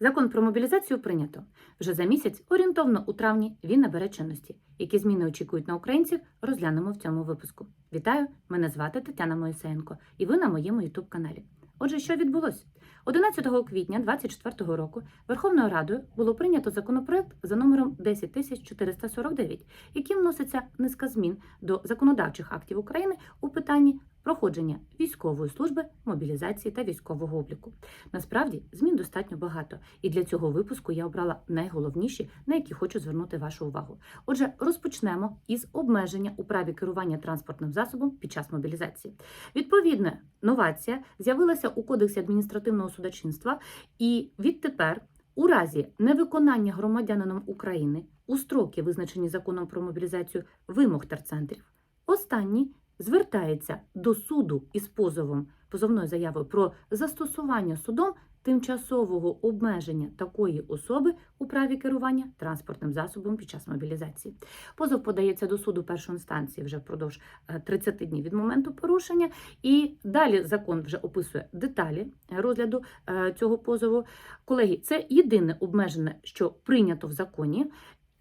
Закон про мобілізацію прийнято. Вже за місяць, орієнтовно у травні, він набере чинності. Які зміни очікують на українців, розглянемо в цьому випуску. Вітаю! Мене звати Тетяна Моїсеєнко, і ви на моєму youtube каналі. Отже, що відбулося? 11 квітня 2024 року Верховною Радою було прийнято законопроект за номером 10449, яким вноситься низка змін до законодавчих актів України у питанні проходження військової служби, мобілізації та військового обліку. Насправді змін достатньо багато, і для цього випуску я обрала найголовніші, на які хочу звернути вашу увагу. Отже, розпочнемо із обмеження у праві керування транспортним засобом під час мобілізації. Відповідна новація з'явилася у Кодексі адміністративного судочинства, і відтепер, у разі невиконання громадянином України у строки, визначені законом про мобілізацію вимог терцентрів, останній звертається до суду із позовом позовною заявою про застосування судом тимчасового обмеження такої особи у праві керування транспортним засобом під час мобілізації. Позов подається до суду першої інстанції вже впродовж е, 30 днів від моменту порушення, і далі закон вже описує деталі розгляду е, цього позову. Колеги, це єдине обмеження, що прийнято в законі.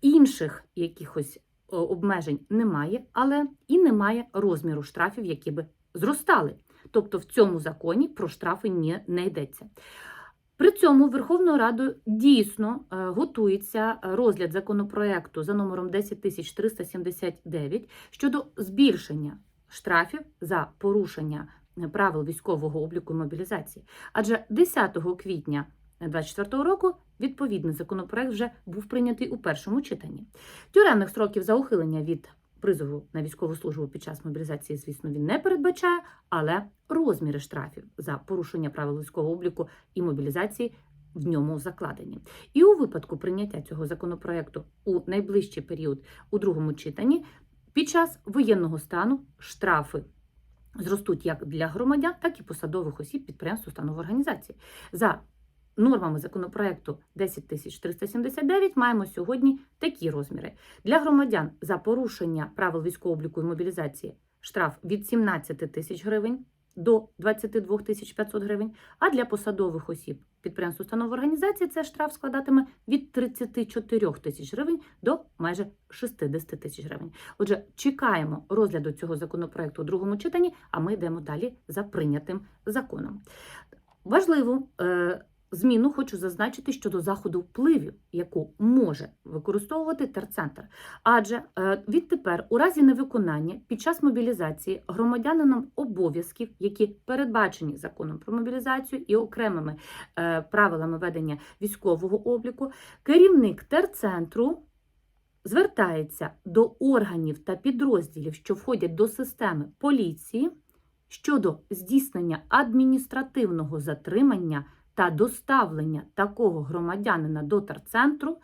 Інших якихось е, обмежень немає, але і немає розміру штрафів, які би зростали. Тобто в цьому законі про штрафи ні, не йдеться. При цьому Верховною Радою дійсно е, готується розгляд законопроекту за номером 10379 щодо збільшення штрафів за порушення правил військового обліку і мобілізації. Адже 10 квітня 2024 року відповідний законопроект вже був прийнятий у першому читанні. Тюремних строків за ухилення від призову на військову службу під час мобілізації, звісно, він не передбачає, але розміри штрафів за порушення правил військового обліку і мобілізації в ньому закладені. І у випадку прийняття цього законопроекту у найближчий період у другому читанні під час воєнного стану штрафи зростуть як для громадян, так і посадових осіб підприємств, установ організацій. За нормами законопроекту 10379 маємо сьогодні такі розміри. Для громадян за порушення правил військового обліку і мобілізації штраф від 17 тисяч гривень до 22 тисяч 500 гривень, а для посадових осіб підприємств, установ організації це штраф складатиме від 34 тисяч гривень до майже 60 тисяч гривень. Отже, чекаємо розгляду цього законопроекту у другому читанні, а ми йдемо далі за прийнятим законом. Важливо. Зміну хочу зазначити щодо заходу впливів, яку може використовувати терцентр. Адже е, відтепер, у разі невиконання під час мобілізації громадянином обов'язків, які передбачені законом про мобілізацію і окремими е, правилами ведення військового обліку, керівник терцентру звертається до органів та підрозділів, що входять до системи поліції, щодо здійснення адміністративного затримання та доставлення такого громадянина до терцентру,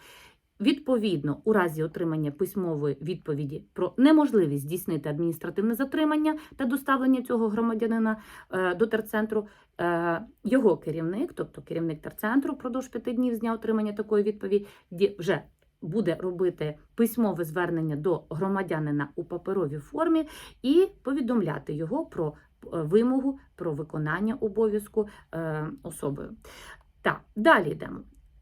відповідно, у разі отримання письмової відповіді про неможливість здійснити адміністративне затримання та доставлення цього громадянина е, до терцентру, е, його керівник, тобто керівник терцентру, впродовж п'яти днів з дня отримання такої відповіді, вже буде робити письмове звернення до громадянина у паперовій формі і повідомляти його про вимогу про виконання обов'язку е, особою. Так, далі йдемо.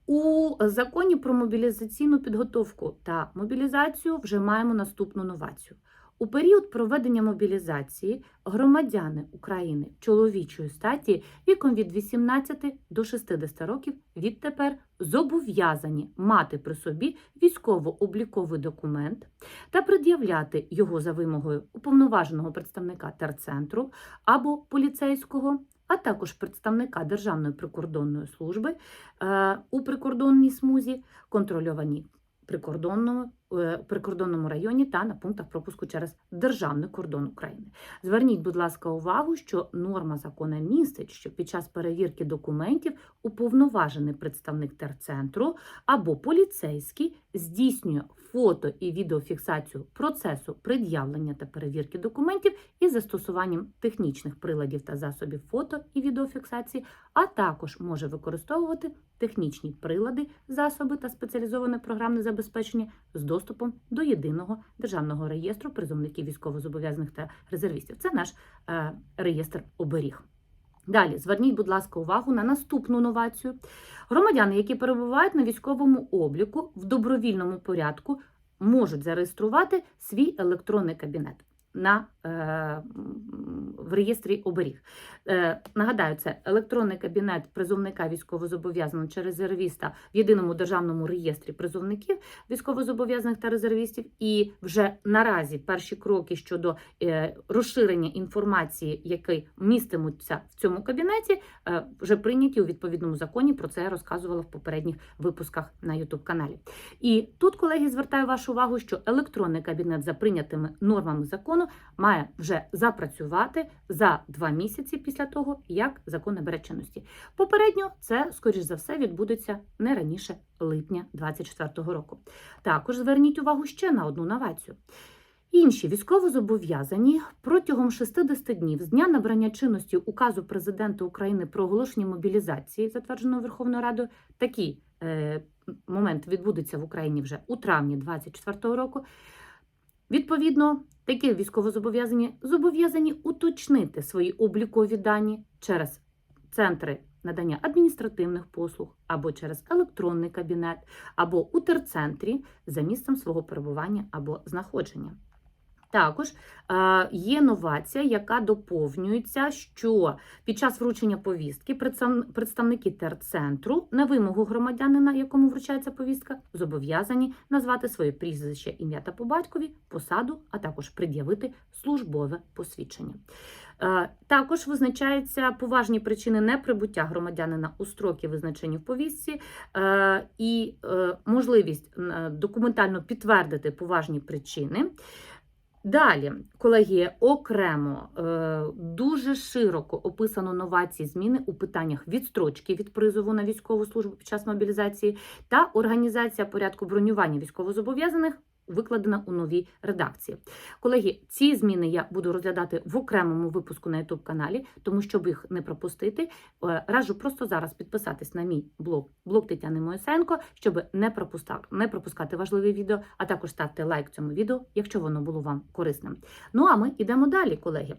У законі про мобілізаційну підготовку та мобілізацію вже маємо наступну новацію. У період проведення мобілізації громадяни України чоловічої статі віком від 18 до 60 років відтепер зобов'язані мати при собі військово-обліковий документ та пред'являти його за вимогою уповноваженого представника терцентру або поліцейського, а також представника Державної прикордонної служби е, у прикордонній смузі, контрольованій прикордонному е, прикордонному районі та на пунктах пропуску через державний кордон України. Зверніть, будь ласка, увагу, що норма закону містить, що під час перевірки документів уповноважений представник терцентру або поліцейський здійснює фото і відеофіксацію процесу пред'явлення та перевірки документів із застосуванням технічних приладів та засобів фото і відеофіксації, а також може використовувати технічні прилади, засоби та спеціалізоване програмне забезпечення з доступом до єдиного державного реєстру призовників військовозобов'язаних та резервістів. Це наш е, реєстр оберіг. Далі зверніть, будь ласка, увагу на наступну новацію. Громадяни, які перебувають на військовому обліку в добровільному порядку, можуть зареєструвати свій електронний кабінет на, в реєстрі оберіг. Е, нагадаю, це електронний кабінет призовника військовозобов'язаного чи резервіста в єдиному державному реєстрі призовників військовозобов'язаних та резервістів. І вже наразі перші кроки щодо е, розширення інформації, які містимуться в цьому кабінеті, е, вже прийняті у відповідному законі. Про це я розказувала в попередніх випусках на youtube каналі. І тут, колеги, звертаю вашу увагу, що електронний кабінет за прийнятими нормами закону має вже запрацювати за два місяці після того, як закон набере чинності. Попередньо це, скоріш за все, відбудеться не раніше липня 2024 року. Також зверніть увагу ще на одну новацію. Інші військовозобов'язані протягом 60 днів з дня набрання чинності указу президента України про оголошення мобілізації, затвердженого Верховною Радою, такий е, момент відбудеться в Україні вже у травні 2024 року. Відповідно, такі військовозобов'язані зобов'язані уточнити свої облікові дані через центри надання адміністративних послуг або через електронний кабінет, або у терцентрі за місцем свого перебування або знаходження. Також е, є новація, яка доповнюється, що під час вручення повістки представники терцентру на вимогу громадянина, якому вручається повістка, зобов'язані назвати своє прізвище, ім'я та по батькові, посаду, а також пред'явити службове посвідчення. Е, Також визначаються поважні причини неприбуття громадянина у строки, визначені в повістці, е, і можливість документально підтвердити поважні причини. Далі, колеги, окремо е, дуже широко описано новації зміни у питаннях відстрочки від призову на військову службу під час мобілізації та організація порядку бронювання військовозобов'язаних викладена у новій редакції. Колеги, ці зміни я буду розглядати в окремому випуску на youtube каналі, тому щоб їх не пропустити, е, раджу просто зараз підписатись на мій блог, блог Тетяни Моїсенко, щоб не пропускати, не пропускати важливі відео, а також ставте лайк цьому відео, якщо воно було вам корисним. Ну а ми йдемо далі, колеги.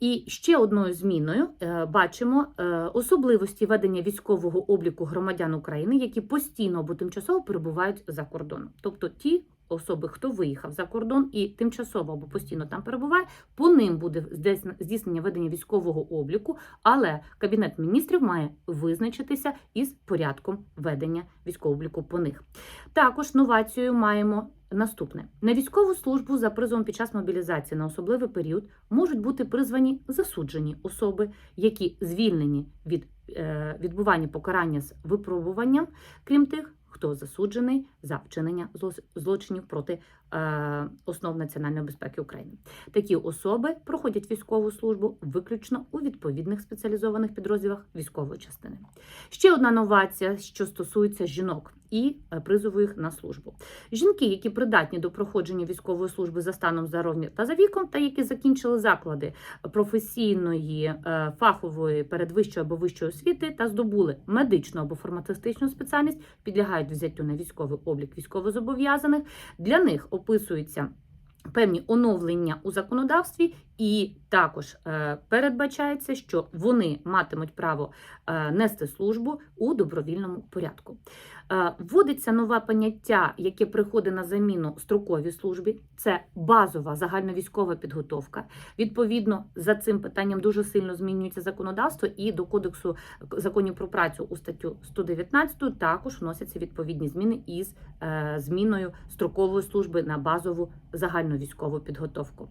І ще одною зміною е, бачимо е, особливості ведення військового обліку громадян України, які постійно або тимчасово перебувають за кордоном, тобто ті. Особи, хто виїхав за кордон і тимчасово або постійно там перебуває, по ним буде здійснення ведення військового обліку, але Кабінет міністрів має визначитися із порядком ведення військового обліку по них. Також новацією маємо наступне: на військову службу за призовом під час мобілізації на особливий період можуть бути призвані засуджені особи, які звільнені від е, відбування покарання з випробуванням, крім тих, хто засуджений за вчинення злочинів проти е, основ національної безпеки України. Такі особи проходять військову службу виключно у відповідних спеціалізованих підрозділах військової частини. Ще одна новація, що стосується жінок і е, призову їх на службу. Жінки, які придатні до проходження військової служби за станом здоров'я та за віком, та які закінчили заклади професійної, е, фахової, передвищої або вищої освіти та здобули медичну або фармацевтичну спеціальність, підлягають взяттю на військовий облік військовозобов'язаних. Для них описуються певні оновлення у законодавстві, і також е, передбачається, що вони матимуть право е, нести службу у добровільному порядку. Е, Вводиться нове поняття, яке приходить на заміну строковій службі. Це базова загальновійськова підготовка. Відповідно, за цим питанням дуже сильно змінюється законодавство, і до кодексу законів про працю у статтю 119 також вносяться відповідні зміни із зміною строкової служби на базову загальновійськову підготовку.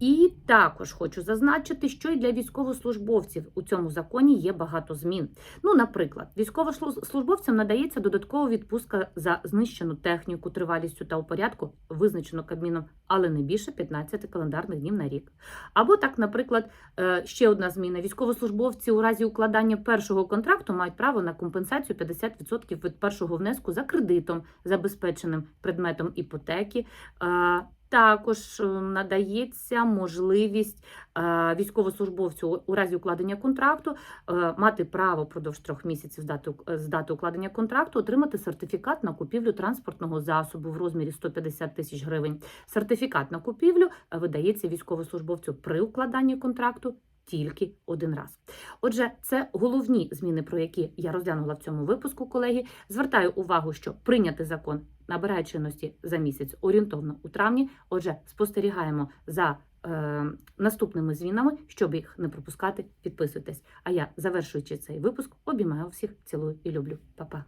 І також хочу зазначити, що і для військовослужбовців у цьому законі є багато змін. Ну, наприклад, військовослужбовцям надається додаткова відпустка за знищену техніку, тривалістю та у порядку, визначено Кабміном, але не більше 15 календарних днів на рік. Або так, наприклад, е, ще одна зміна: військовослужбовці у разі укладання першого контракту мають право на компенсацію 50% від першого внеску за кредитом, забезпеченим предметом іпотеки. Також е, надається можливість е, військовослужбовцю у разі укладення контракту е, мати право продовж трьох місяців з дати, укладення контракту отримати сертифікат на купівлю транспортного засобу в розмірі 150 тисяч гривень. Сертифікат на купівлю видається військовослужбовцю при укладанні контракту тільки один раз. Отже, це головні зміни, про які я розглянула в цьому випуску, колеги. Звертаю увагу, що прийняти закон набирає чинності за місяць орієнтовно у травні. Отже, спостерігаємо за е, наступними змінами, щоб їх не пропускати, підписуйтесь. А я, завершуючи цей випуск, обіймаю всіх, цілую і люблю. Па-па.